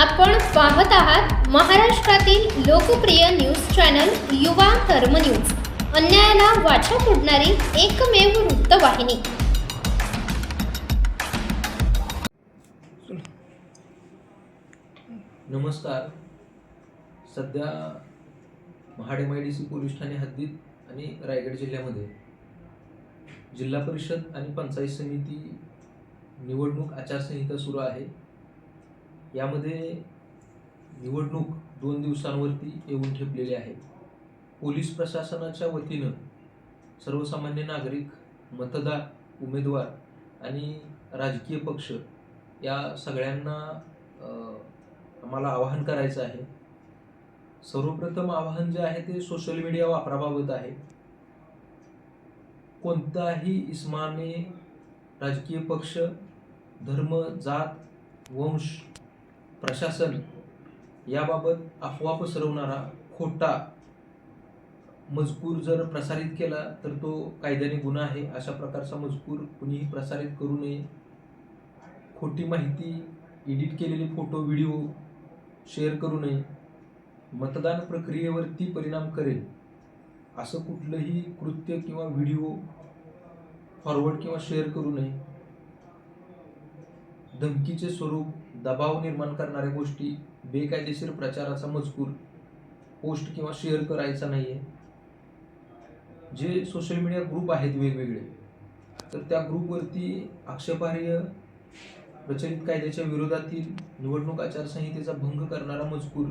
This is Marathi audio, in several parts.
आपण पाहत आहात महाराष्ट्रातील लोकप्रिय न्यूज चॅनल युवा धर्म न्यूज. अन्यायाला वाचा फोडणारी एकमेव वृत्तवाहिनी. नमस्कार. सध्या महाड एम पोलीस ठाणे हद्दीत आणि रायगड जिल्ह्यामध्ये जिल्हा परिषद आणि पंचायत समिती निवडणूक आचारसंहिता सुरू आहे. यामध्ये निवडणूक दोन दिवसांवरती येऊन ठेपलेली आहे. पोलीस प्रशासनाच्या वतीनं सर्वसामान्य नागरिक मतदार उमेदवार आणि राजकीय पक्ष या सगळ्यांना आम्हाला आवाहन करायचं आहे. सर्वप्रथम आवाहन जे आहे ते सोशल मीडिया वापराबाबत आहे. कोणताही इस्माने राजकीय पक्ष धर्म जात वंश प्रशासन याबाबत अफवा पसरवणारा खोटा मजकूर जर प्रसारित केला तर तो कायद्याने गुन्हा आहे. अशा प्रकारचा मजकूर कुणीही प्रसारित करू नये. खोटी माहिती एडिट केलेले फोटो व्हिडिओ शेअर करू नये. मतदान प्रक्रियेवरती परिणाम करेल. असं कुठलंही कृत्य किंवा व्हिडिओ फॉरवर्ड किंवा शेअर करू नये. धमकीचे स्वरूप दबाव निर्माण करणाऱ्या गोष्टी बेकायदेशीर प्रचाराचा मजकूर पोस्ट किंवा शेअर करायचा नाही आहे जे सोशल मीडिया ग्रुप आहेत वेगवेगळे तर त्या ग्रुपवरती आक्षेपार्ह प्रचलित कायद्याच्या विरोधातील निवडणूक आचारसंहितेचा भंग करणारा मजकूर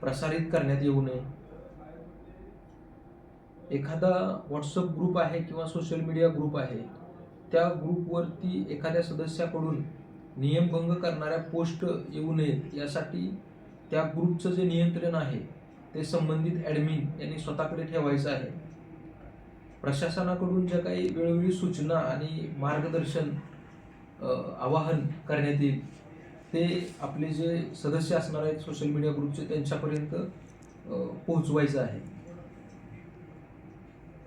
प्रसारित करण्यात येऊ नये. एखादा व्हॉट्सअप ग्रुप आहे किंवा सोशल मीडिया ग्रुप आहे त्या ग्रुपवरती एखाद्या सदस्याकडून नियमभंग करणाऱ्या पोस्ट येऊ नयेत यासाठी त्या ग्रुपचं जे नियंत्रण आहे ते संबंधित ॲडमिन यांनी स्वतःकडे ठेवायचं आहे. प्रशासनाकडून ज्या काही वेळोवेळी सूचना आणि मार्गदर्शन आवाहन करण्यात येईल ते आपले जे सदस्य असणार आहेत सोशल मीडिया ग्रुपचे त्यांच्यापर्यंत पोहोचवायचं आहे.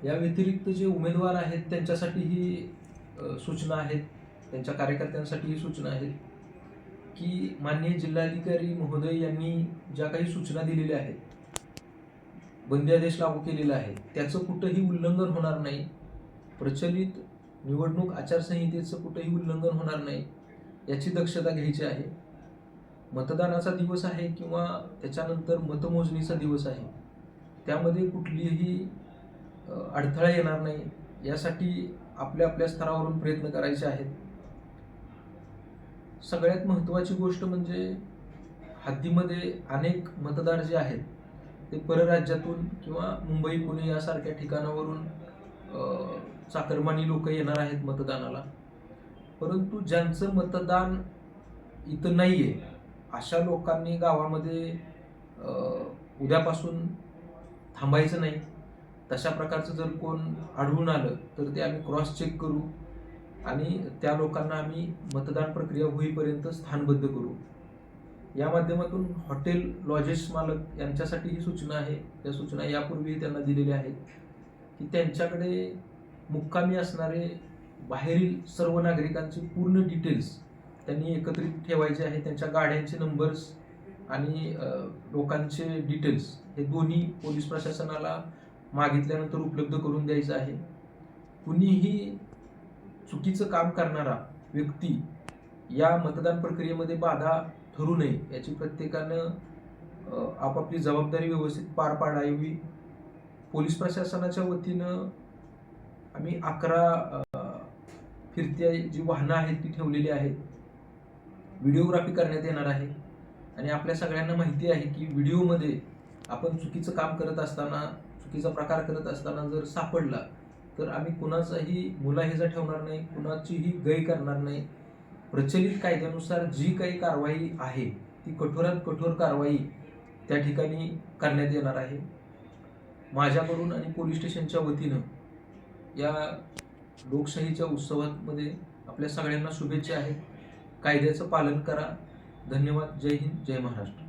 या व्यतिरिक्त जे उमेदवार आहेत त्यांच्यासाठी ही सूचना आहेत. त्यांच्या कार्यकर्त्यांसाठी ही सूचना आहे की माननीय जिल्हाधिकारी महोदय यांनी ज्या काही सूचना दिलेल्या आहेत बंदी आदेश लागू केलेला आहे त्याचं कुठंही उल्लंघन होणार नाही. प्रचलित निवडणूक आचारसंहितेचं कुठंही उल्लंघन होणार नाही याची दक्षता घ्यायची आहे. मतदानाचा दिवस आहे किंवा त्याच्यानंतर मतमोजणीचा दिवस आहे त्यामध्ये कुठलीही अडथळा येणार नाही. यासाठी आपल्या आपल्या स्तरावरून प्रयत्न करायचे आहेत. सगळ्यात महत्त्वाची गोष्ट म्हणजे हद्दीमध्ये अनेक मतदार जे आहेत ते परराज्यातून किंवा मुंबई पुणे यासारख्या ठिकाणावरून चाकरमानी लोक येणार आहेत मतदानाला. परंतु ज्यांचं मतदान इथं नाही आहे अशा लोकांनी गावामध्ये उद्यापासून थांबायचं नाही. तशा प्रकारचं जर कोण आढळून आलं तर ते आम्ही क्रॉस चेक करू. आणि त्या लोकांना आम्ही मतदान प्रक्रिया होईपर्यंत स्थानबद्ध करू. या माध्यमातून हॉटेल लॉजेस मालक यांच्यासाठी ही सूचना आहे. त्या सूचना यापूर्वी त्यांना दिलेल्या आहेत की त्यांच्याकडे मुक्कामी असणारे बाहेरील सर्व नागरिकांचे पूर्ण डिटेल्स त्यांनी एकत्रित ठेवायचे आहे. त्यांच्या गाड्यांचे नंबर्स आणि लोकांचे डिटेल्स हे दोन्ही पोलीस प्रशासनाला मागितल्यानंतर उपलब्ध करून द्यायचं आहे. कुणीही चुकीचं काम करणारा व्यक्ती या मतदान प्रक्रियेमध्ये बाधा ठरू नये याची प्रत्येकानं आपापली जबाबदारी व्यवस्थित पार पाडावी. पोलीस प्रशासनाच्या वतीनं आम्ही अकरा फिरत्या जी वाहनं आहेत ती ठेवलेली आहेत. व्हिडिओग्राफी करण्यात येणार आहे. आणि आपल्या सगळ्यांना माहिती आहे की व्हिडिओमध्ये आपण चुकीचं काम करत असताना चुकीचा प्रकार करत असताना जर सापडला तर आम्ही कुणाचाही मुलाहिजा ठेवणार नाही कुणाचीही गय करणार नाही. प्रचलित कायद्यानुसार जी काही कारवाई आहे ती कठोरात कठोर कारवाई त्या ठिकाणी करण्यात येणार आहे. माझ्याकडून आणि पोलीस स्टेशनच्या वतीनं या लोकशाहीच्या उत्सवामध्ये आपल्या सगळ्यांना शुभेच्छा आहेत कायद्याचं पालन करा. धन्यवाद. जय हिंद. जय महाराष्ट्र.